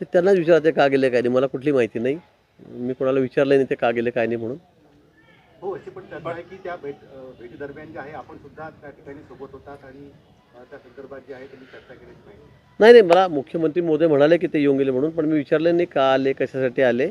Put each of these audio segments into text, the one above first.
ते त्यांनाच विचारा ते का गेले काय नाही. मला कुठली माहिती नाही. मी कोणाला विचारलं नाही ते का गेले काय नाही म्हणून. हो अशी पण चर्चा आहे की त्या भेट भेटी दरम्यान जे आहे आपण सुद्धा त्या ठिकाणी सोबत होतात आणि त्या संदर्भात जे आहे त्यांनी चर्चा केलीच नाही. नाही नाही मला मुख्यमंत्री मोदी म्हणाले की ते येऊन गेले म्हणून पण मी विचारलं नाही का आले कशासाठी आले.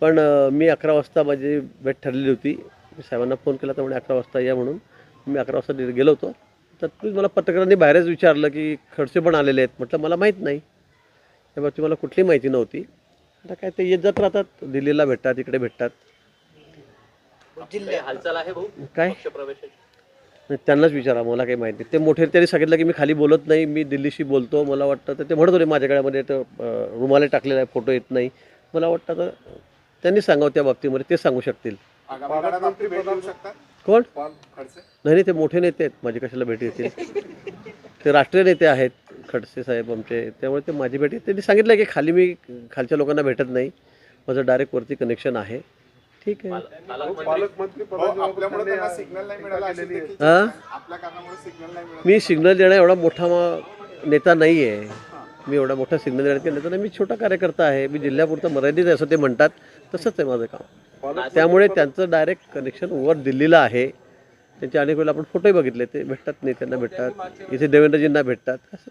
पण अं, मी अकरा वाजता माझी भेट ठरलेली होती. मी साहेबांना फोन केला तर म्हणे अकरा वाजता या म्हणून. मी अकरा वाजता गेलो होतो. तर तुम्ही मला पत्रकारांनी बाहेरच विचारलं की खडसे पण आलेले आहेत. म्हटलं मला माहीत नाही. त्या बाबतीत मला कुठली माहिती नव्हती. आता काय ते येत जात राहतात. दिल्लीला भेटतात इकडे भेटतात. हालचाल आहे भाऊ? काय? नाही, त्यांनाच विचारा मला काही माहिती नाही. ते मोठे त्यांनी सांगितलं की मी खाली बोलत नाही मी दिल्लीशी बोलतो. मला वाटतं तर ते म्हणत होते माझ्या गळ्यामध्ये तर अं, रुमाले टाकलेला आहे फोटो येत नाही. मला वाटतं तर त्यांनी सांगावं त्या बाबतीमध्ये ते सांगू शकतील. आगामी काळात आपली भेट घेऊ शकतात? कोण? खडसे. नाही नाही ते मोठे नेते आहेत. माझी कशाला भेटी येतील ते राष्ट्रीय नेते आहेत. खडसे साहेब आमचे त्यामुळे ते माझी भेटी त्यांनी सांगितलं की खाली मी खालच्या लोकांना भेटत नाही. माझं डायरेक्ट वरती कनेक्शन आहे. ठीक आहे. हां आपल्या कारणामुळे सिग्नल नाही मिळाला. मी सिग्नल देणं एवढा मोठा मा- नेता नाही आहे मी एवढा मोठा सिग्नल देण्याचा नेता नाही मी छोटा कार्यकर्ता आहे. मी जिल्ह्यापुरतं मर्यादित आहे असं ते म्हणतात. तसंच आहे माझं काम. त्यामुळे त्यांचं डायरेक्ट कनेक्शन वर दिल्लीला आहे. त्यांचे अनेक वेळेला आपण फोटोही बघितले. ते भेटतात नेत्यांना भेटतात. इथे देवेंद्रजींना भेटतात. असं.